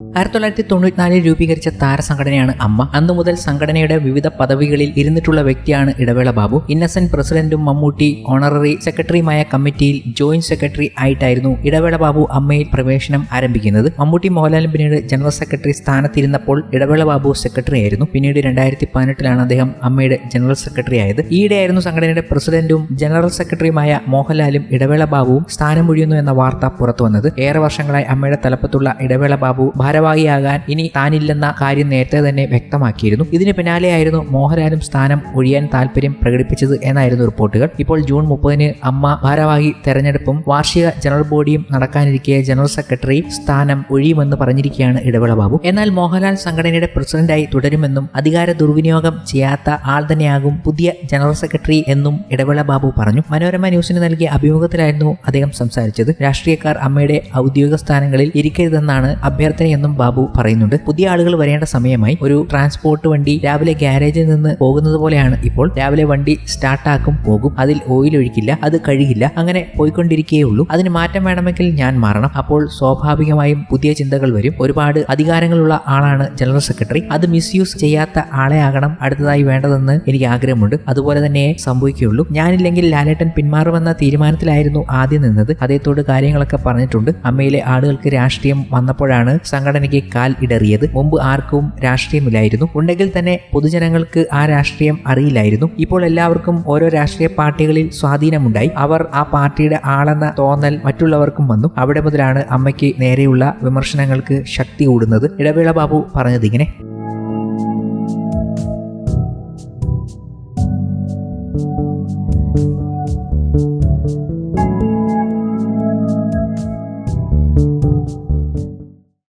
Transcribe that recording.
ആയിരത്തി തൊള്ളായിരത്തി തൊണ്ണൂറ്റിനാലിൽ രൂപീകരിച്ച താരസംഘടനയാണ് അമ്മ. അന്നു മുതൽ സംഘടനയുടെ വിവിധ പദവികളിൽ ഇരുന്നിട്ടുള്ള വ്യക്തിയാണ് ഇടവേള ബാബു. ഇന്നസെന്റ് പ്രസിഡന്റും മമ്മൂട്ടി ഓണററി സെക്രട്ടറിയുമായ കമ്മിറ്റിയിൽ ജോയിന്റ് സെക്രട്ടറി ആയിട്ടായിരുന്നു ഇടവേള ബാബു അമ്മയിൽ പ്രവേശനം ആരംഭിക്കുന്നത്. മമ്മൂട്ടി മോഹൻലാലും പിന്നീട് general secretary സ്ഥാനത്തിരുന്നപ്പോൾ Idavela Babu secretary ആയിരുന്നു. പിന്നീട് രണ്ടായിരത്തി പതിനെട്ടിലാണ് അദ്ദേഹം അമ്മയുടെ ജനറൽ സെക്രട്ടറി ആയത്. ഈയിടെയായിരുന്നു സംഘടനയുടെ പ്രസിഡന്റും ജനറൽ സെക്രട്ടറിയുമായ മോഹൻലാലും ഇടവേള ബാബുവും സ്ഥാനമൊഴിയുന്നു എന്ന വാർത്ത പുറത്തുവന്നത് ഏറെ വർഷങ്ങളായി അമ്മയുടെ തലപ്പത്തുള്ള ഇടവേള ബാബു ഭാരവാഹിയാകാൻ ഇനി താനില്ലെന്ന കാര്യം നേരത്തെ തന്നെ വ്യക്തമാക്കിയിരുന്നു. ഇതിന് പിന്നാലെയായിരുന്നു മോഹൻലാലും സ്ഥാനം ഒഴിയാൻ താല്പര്യം പ്രകടിപ്പിച്ചത് എന്നായിരുന്നു റിപ്പോർട്ടുകൾ. ഇപ്പോൾ ജൂൺ മുപ്പതിന് അമ്മ ഭാരവാഹി തെരഞ്ഞെടുപ്പും വാർഷിക ജനറൽ ബോഡിയും നടക്കാനിരിക്കെ ജനറൽ സെക്രട്ടറി സ്ഥാനം ഒഴിയുമെന്ന് പറഞ്ഞിരിക്കുകയാണ് ഇടവേള ബാബു. എന്നാൽ മോഹൻലാൽ സംഘടനയുടെ പ്രസിഡന്റായി തുടരുമെന്നും അധികാര ദുർവിനിയോഗം ചെയ്യാത്ത ആൾ തന്നെയാകും പുതിയ ജനറൽ സെക്രട്ടറി എന്നും ഇടവേള ബാബു പറഞ്ഞു. മനോരമ ന്യൂസിന് നൽകിയ അഭിമുഖത്തിലായിരുന്നു അദ്ദേഹം സംസാരിച്ചത്. രാഷ്ട്രീയക്കാർ അമ്മയുടെ ഔദ്യോഗിക സ്ഥാനങ്ങളിൽ ഇരിക്കരുതെന്നാണ് അഭ്യർത്ഥനയെന്നും ബാബു പറയുന്നുണ്ട്. പുതിയ ആളുകൾ വരേണ്ട സമയമായി ഒരു ട്രാൻസ്പോർട്ട് വണ്ടി രാവിലെ ഗ്യാരേജിൽ നിന്ന് പോകുന്നത് പോലെയാണ് ഇപ്പോൾ. രാവിലെ വണ്ടി സ്റ്റാർട്ടാക്കും പോകും. അതിൽ ഓയിൽ ഒഴിക്കില്ല അത് കഴുകില്ല അങ്ങനെ പോയിക്കൊണ്ടിരിക്കുകയുള്ളൂ അതിന് മാറ്റം വേണമെങ്കിൽ ഞാൻ മാറണം. അപ്പോൾ സ്വാഭാവികമായും പുതിയ ചിന്തകൾ വരും. ഒരുപാട് അധികാരങ്ങളുള്ള ആളാണ് ജനറൽ സെക്രട്ടറി അത് മിസ്യൂസ് ചെയ്യാത്ത ആളെ ആകണം അടുത്തതായി വേണ്ടതെന്ന് എനിക്ക് ആഗ്രഹമുണ്ട്. അതുപോലെ തന്നെ സംഭവിക്കുകയുള്ളൂ. ഞാനില്ലെങ്കിൽ ലാലേട്ടൻ പിന്മാറുമെന്ന തീരുമാനത്തിലായിരുന്നു ആദ്യം നിന്നത്. അദ്ദേഹത്തോട് കാര്യങ്ങളൊക്കെ പറഞ്ഞിട്ടുണ്ട്. അമ്മയിലെ ആളുകൾക്ക് രാഷ്ട്രീയം വന്നപ്പോഴാണ് സംഘടനയ്ക്ക് കാൽ ഇടറിയത്. മുമ്പ് ആർക്കും രാഷ്ട്രീയമില്ലായിരുന്നു. ഉണ്ടെങ്കിൽ തന്നെ പൊതുജനങ്ങൾക്ക് ആ രാഷ്ട്രീയം അറിയില്ലായിരുന്നു. ഇപ്പോൾ എല്ലാവർക്കും ഓരോ രാഷ്ട്രീയ പാർട്ടികളിൽ സ്വാധീനമുണ്ടായി. അവർ ആ പാർട്ടിയുടെ ആളെന്ന തോന്നൽ മറ്റുള്ളവർക്കും വന്നു. അവിടെ മുതലാണ് അമ്മയ്ക്ക് നേരെയുള്ള വിമർശനങ്ങൾക്ക് ശക്തി കൂടുന്നത്. ഇടവേള ബാബു പറഞ്ഞത് ഇങ്ങനെ.